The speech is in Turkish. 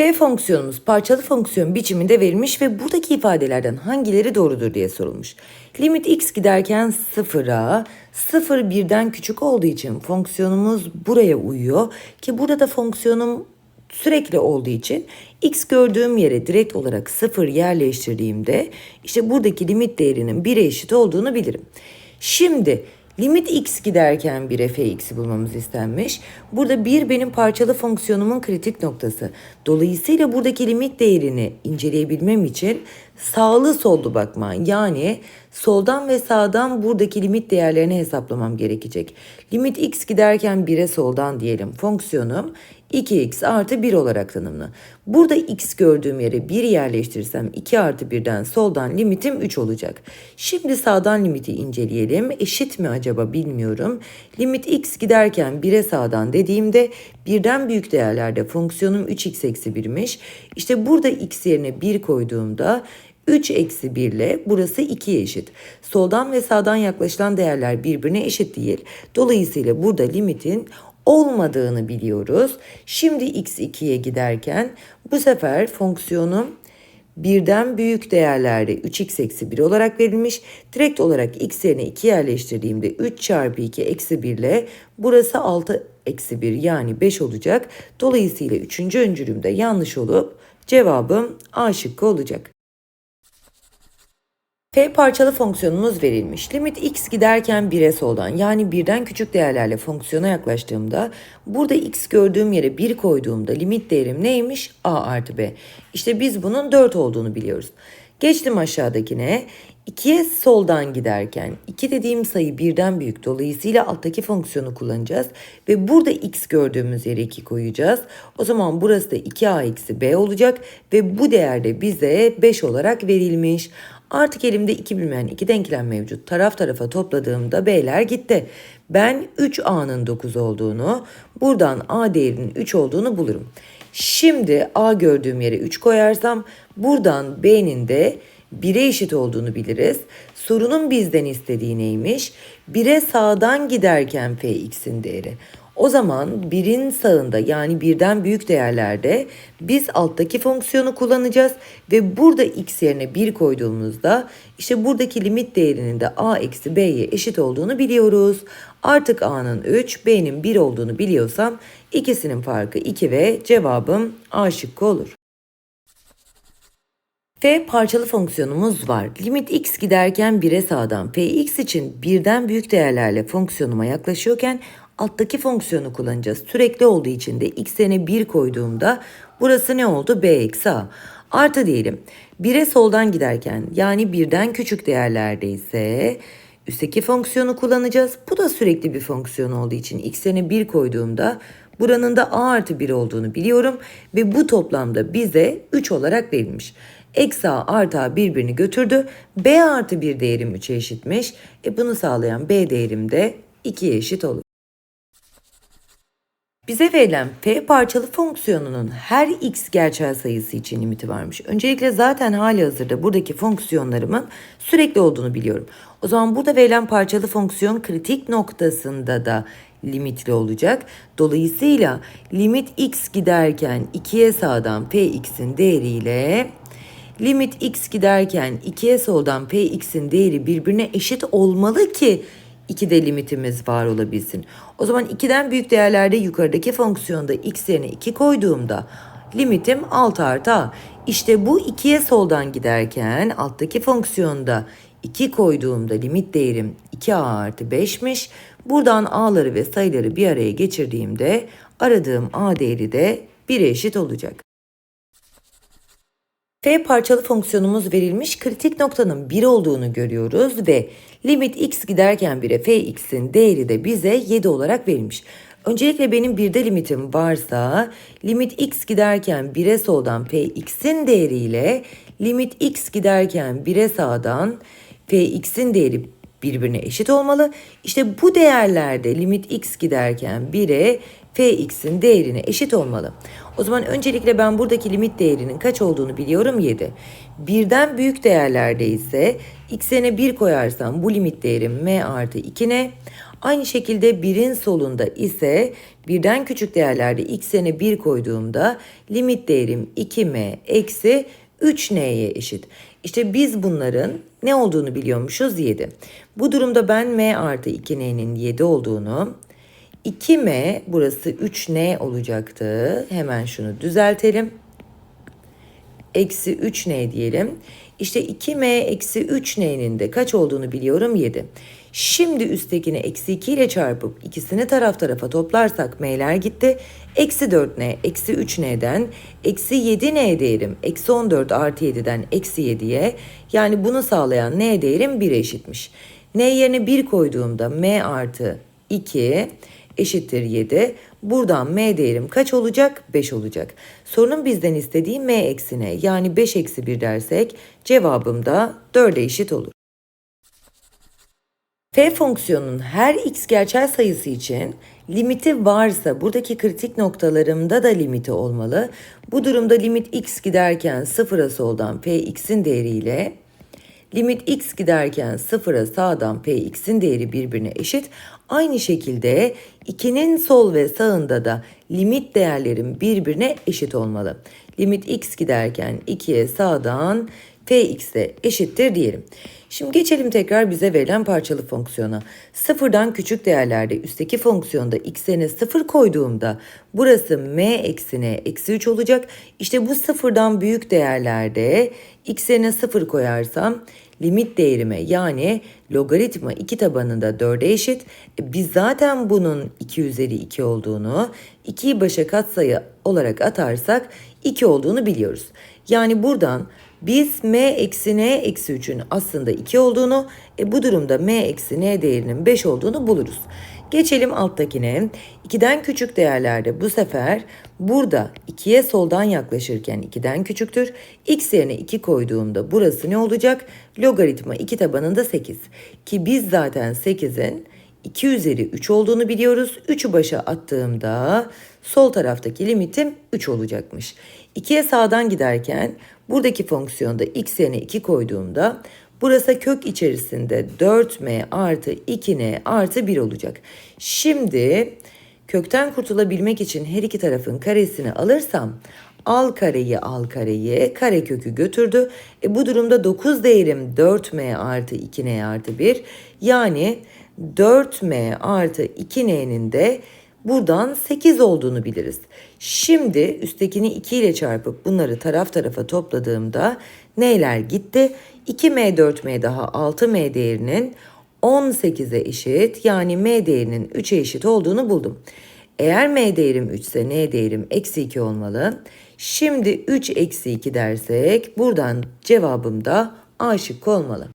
F fonksiyonumuz parçalı fonksiyon biçiminde verilmiş ve buradaki ifadelerden hangileri doğrudur diye sorulmuş. Limit x giderken sıfıra, sıfır birden küçük olduğu için fonksiyonumuz buraya uyuyor ki burada da fonksiyonum sürekli olduğu için x gördüğüm yere direkt olarak sıfır yerleştirdiğimde işte buradaki limit değerinin 1'e eşit olduğunu bilirim. Şimdi limit x giderken 1'e fx'i bulmamız istenmiş. Burada 1 benim parçalı fonksiyonumun kritik noktası. Dolayısıyla buradaki limit değerini inceleyebilmem için sağlı sollu bakma yani soldan ve sağdan buradaki limit değerlerini hesaplamam gerekecek. Limit x giderken 1'e soldan diyelim fonksiyonum 2x artı 1 olarak tanımlı. Burada x gördüğüm yere 1 yerleştirirsem 2 artı 1'den soldan limitim 3 olacak. Şimdi sağdan limiti inceleyelim. Eşit mi acaba bilmiyorum. Limit x giderken 1'e sağdan dediğimde birden büyük değerlerde fonksiyonum 3x eksi 1'miş. İşte burada x yerine 1 koyduğumda 3 eksi 1 ile burası 2'ye eşit. Soldan ve sağdan yaklaşılan değerler birbirine eşit değil. Dolayısıyla burada limitin olmadığını biliyoruz. Şimdi x 2'ye giderken bu sefer fonksiyonum birden büyük değerlerde 3x eksi 1 olarak verilmiş. Direkt olarak x yerine 2 yerleştirdiğimde 3 çarpı 2 eksi 1 ile burası 6 eksi 1 yani 5 olacak. Dolayısıyla 3. öncülümde yanlış olup cevabım A şıkkı olacak. F parçalı fonksiyonumuz verilmiş. Limit x giderken 1'e soldan yani birden küçük değerlerle fonksiyona yaklaştığımda burada x gördüğüm yere 1 koyduğumda limit değerim neymiş? a artı b. İşte biz bunun 4 olduğunu biliyoruz. Geçtim aşağıdakine. 2'ye soldan giderken 2 dediğim sayı birden büyük dolayısıyla alttaki fonksiyonu kullanacağız ve burada x gördüğümüz yere 2 koyacağız. O zaman burası da 2a eksi b olacak ve bu değer de bize 5 olarak verilmiş. Artık elimde iki bilmeyen iki denklem mevcut. Taraf tarafa topladığımda b'ler gitti. Ben 3a'nın 9 olduğunu, buradan a değerinin 3 olduğunu bulurum. Şimdi a gördüğüm yere 3 koyarsam buradan b'nin de 1'e eşit olduğunu biliriz. Sorunun bizden istediği neymiş? 1'e sağdan giderken fx'in değeri. O zaman birin sağında yani birden büyük değerlerde biz alttaki fonksiyonu kullanacağız ve burada x yerine 1 koyduğumuzda işte buradaki limit değerinin de a eksi b'ye eşit olduğunu biliyoruz. Artık a'nın 3, b'nin 1 olduğunu biliyorsam ikisinin farkı 2 ve cevabım a şıkkı olur. F parçalı fonksiyonumuz var. Limit x giderken 1'e sağdan fx için birden büyük değerlerle fonksiyonuma yaklaşıyorken alttaki fonksiyonu kullanacağız. Sürekli olduğu için de x yerine 1 koyduğumda burası ne oldu? b eksi a. Artı diyelim 1'e soldan giderken yani birden küçük değerlerde ise üstteki fonksiyonu kullanacağız. Bu da sürekli bir fonksiyon olduğu için x yerine 1 koyduğumda buranın da a artı 1 olduğunu biliyorum ve bu toplamda bize 3 olarak verilmiş. Eksi a artı a birbirini götürdü. b artı 1 değerim 3'e eşitmiş. E bunu sağlayan b değerim de 2'ye eşit olur. Bize verilen f parçalı fonksiyonunun her x gerçel sayısı için limiti varmış. Öncelikle zaten hali hazırda buradaki fonksiyonlarımın sürekli olduğunu biliyorum. O zaman burada verilen parçalı fonksiyon kritik noktasında da limitli olacak. Dolayısıyla limit x giderken 2'ye sağdan px'in değeriyle limit x giderken 2'ye soldan px'in değeri birbirine eşit olmalı ki 2'de limitimiz var olabilsin. O zaman 2'den büyük değerlerde yukarıdaki fonksiyonda x yerine 2 koyduğumda limitim 6 artı a. İşte bu 2'ye soldan giderken alttaki fonksiyonda 2 koyduğumda limit değerim 2a artı 5'miş. Buradan a'ları ve sayıları bir araya geçirdiğimde aradığım a değeri de 1'e eşit olacak. F parçalı fonksiyonumuz verilmiş kritik noktanın 1 olduğunu görüyoruz ve limit x giderken 1'e fx'in değeri de bize 7 olarak verilmiş. Öncelikle benim birde limitim varsa limit x giderken 1'e soldan fx'in değeriyle limit x giderken 1'e sağdan fx'in değeri birbirine eşit olmalı. İşte bu değerlerde limit x giderken 1'e fx'in değerine eşit olmalı. O zaman öncelikle ben buradaki limit değerinin kaç olduğunu biliyorum 7. Birden büyük değerlerde ise x'ine 1 koyarsam bu limit değerim m artı 2 ne? Aynı şekilde 1'in solunda ise birden küçük değerlerde x'ine 1 koyduğumda limit değerim 2m eksi 3n'ye eşit. İşte biz bunların ne olduğunu biliyormuşuz 7. Bu durumda ben m artı 2n'nin 7 olduğunu 2m burası 3n olacaktı. Hemen şunu düzeltelim. Eksi 3n diyelim. İşte 2m eksi 3n'nin de kaç olduğunu biliyorum 7. Şimdi üsttekini eksi 2 ile çarpıp ikisini taraf tarafa toplarsak m'ler gitti. Eksi 4n eksi 3n'den eksi 7n değerim eksi 14 artı 7'den eksi 7'ye yani bunu sağlayan n değerim 1'e eşitmiş. n yerine 1 koyduğumda m artı 2 eşittir 7. Buradan m değerim kaç olacak? 5 olacak. Sorunun bizden istediği m eksine yani 5 eksi 1 dersek cevabım da 4'e eşit olur. F fonksiyonunun her x gerçel sayısı için limiti varsa buradaki kritik noktalarımda da limiti olmalı. Bu durumda limit x giderken sıfıra soldan px'in değeriyle limit x giderken sıfıra sağdan px'in değeri birbirine eşit. Aynı şekilde 2'nin sol ve sağında da limit değerlerim birbirine eşit olmalı. Limit x giderken 2'ye sağdan fx'e eşittir diyelim. Şimdi geçelim tekrar bize verilen parçalı fonksiyona. Sıfırdan küçük değerlerde üstteki fonksiyonda x'ine sıfır koyduğumda burası m eksine eksi 3 olacak. İşte bu sıfırdan büyük değerlerde x'ine sıfır koyarsam limit değerime yani logaritma 2 tabanında 4'e eşit. E, biz zaten bunun 2 üzeri 2 olduğunu 2'yi başa katsayı olarak atarsak 2 olduğunu biliyoruz. Yani buradan biz m eksi n eksi 3'ün aslında 2 olduğunu, e, bu durumda m eksi n değerinin 5 olduğunu buluruz. Geçelim alttakine. 2'den küçük değerlerde bu sefer burada 2'ye soldan yaklaşırken 2'den küçüktür. x yerine 2 koyduğumda burası ne olacak? Logaritma 2 tabanında 8. Ki biz zaten 8'in 2 üzeri 3 olduğunu biliyoruz. 3'ü başa attığımda sol taraftaki limitim 3 olacakmış. 2'ye sağdan giderken buradaki fonksiyonda x yerine 2 koyduğumda burası kök içerisinde 4m artı 2n artı 1 olacak. Şimdi kökten kurtulabilmek için her iki tarafın karesini alırsam al kareyi al kareyi kare kökü götürdü. E bu durumda 9 değerim 4m artı 2n artı 1 yani 4m artı 2n'nin de buradan 8 olduğunu biliriz. Şimdi üsttekini 2 ile çarpıp bunları taraf tarafa topladığımda neyler gitti? 2m 4m daha 6m değerinin 18'e eşit yani m değerinin 3'e eşit olduğunu buldum. Eğer m değerim 3 ise n değerim eksi 2 olmalı. Şimdi 3 eksi 2 dersek buradan cevabım da A şıkkı olmalı.